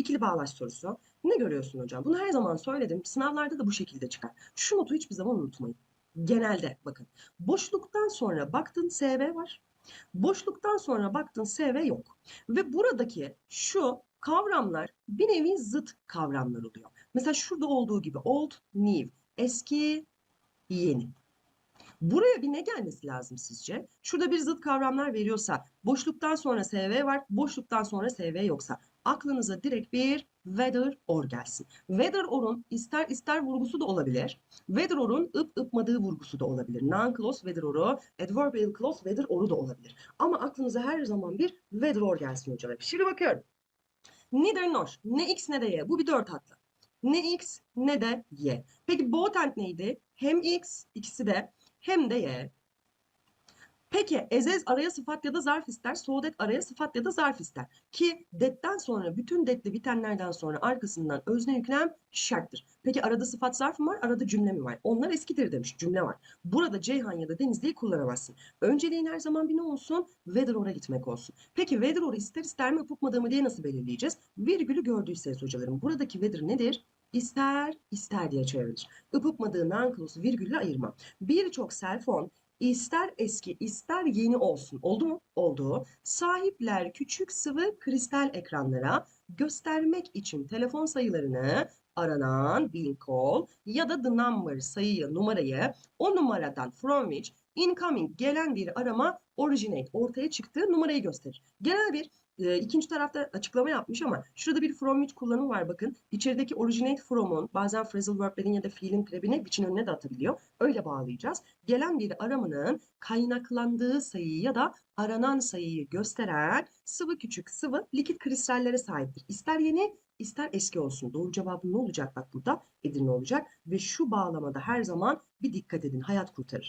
İkili bağlaç sorusu. Ne görüyorsun hocam? Bunu her zaman söyledim. Sınavlarda da bu şekilde çıkar. Şu notu hiçbir zaman unutmayın. Genelde bakın. Boşluktan sonra baktın SV var. Boşluktan sonra baktın SV yok. Ve buradaki şu kavramlar bir nevi zıt kavramlar oluyor. Mesela şurada olduğu gibi old, new, eski, yeni. Buraya bir ne gelmesi lazım sizce? Şurada bir zıt kavramlar veriyorsa, boşluktan sonra SV var, boşluktan sonra SV yoksa aklınıza direkt bir whether or gelsin. Whether or'un ister ister vurgusu da olabilir. Whether or'un ıp ıpmadığı vurgusu da olabilir. Non-clause whether or'u, adverbial clause whether or'u da olabilir. Ama aklınıza her zaman bir whether or gelsin hocam. Şimdi bakıyorum. Neither nor. Ne x ne de y. Bu bir dört hatlı. Ne x ne de y. Peki both and neydi? Hem x ikisi de hem de y. Peki ezez araya sıfat ya da zarf ister. So that araya sıfat ya da zarf ister. Ki that'ten sonra bütün that'li bitenlerden sonra arkasından özne yüklem şarttır. Peki arada sıfat zarf mı var? Arada cümle mi var? Onlar eskidir demiş. Cümle var. Burada Ceyhan ya da Denizli'yi kullanamazsın. Önceliğin her zaman bir ne olsun? Whether or'a gitmek olsun. Peki whether or'u ister ister mi ıpıpmadığı mı diye nasıl belirleyeceğiz? Virgülü gördüyseniz hocalarım. Buradaki whether nedir? İster, ister diye çevrilir. Ipıpmadığı non-clause virgülle ayırma. Birçok phone ister eski ister yeni olsun. Oldu mu? Oldu. Sahipler küçük sıvı kristal ekranlara göstermek için telefon sayılarını aranan being call ya da the number sayıyı numarayı o numaradan from which incoming gelen bir arama originate ortaya çıktığı numarayı gösterir. Genel bir e, ikinci tarafta açıklama yapmış ama şurada bir from which kullanımı var bakın. İçerideki originate from'un bazen phrasal verb'lerin ya da fiilin türevini biçin önüne de atabiliyor. Öyle bağlayacağız. Gelen bir aramanın kaynaklandığı sayıyı ya da aranan sayıyı gösteren sıvı küçük sıvı likit kristallere sahiptir. İster yeni ister eski olsun. Doğru cevabı ne olacak bak burada? Edirne olacak ve şu bağlamada her zaman bir dikkat edin. Hayat kurtarır.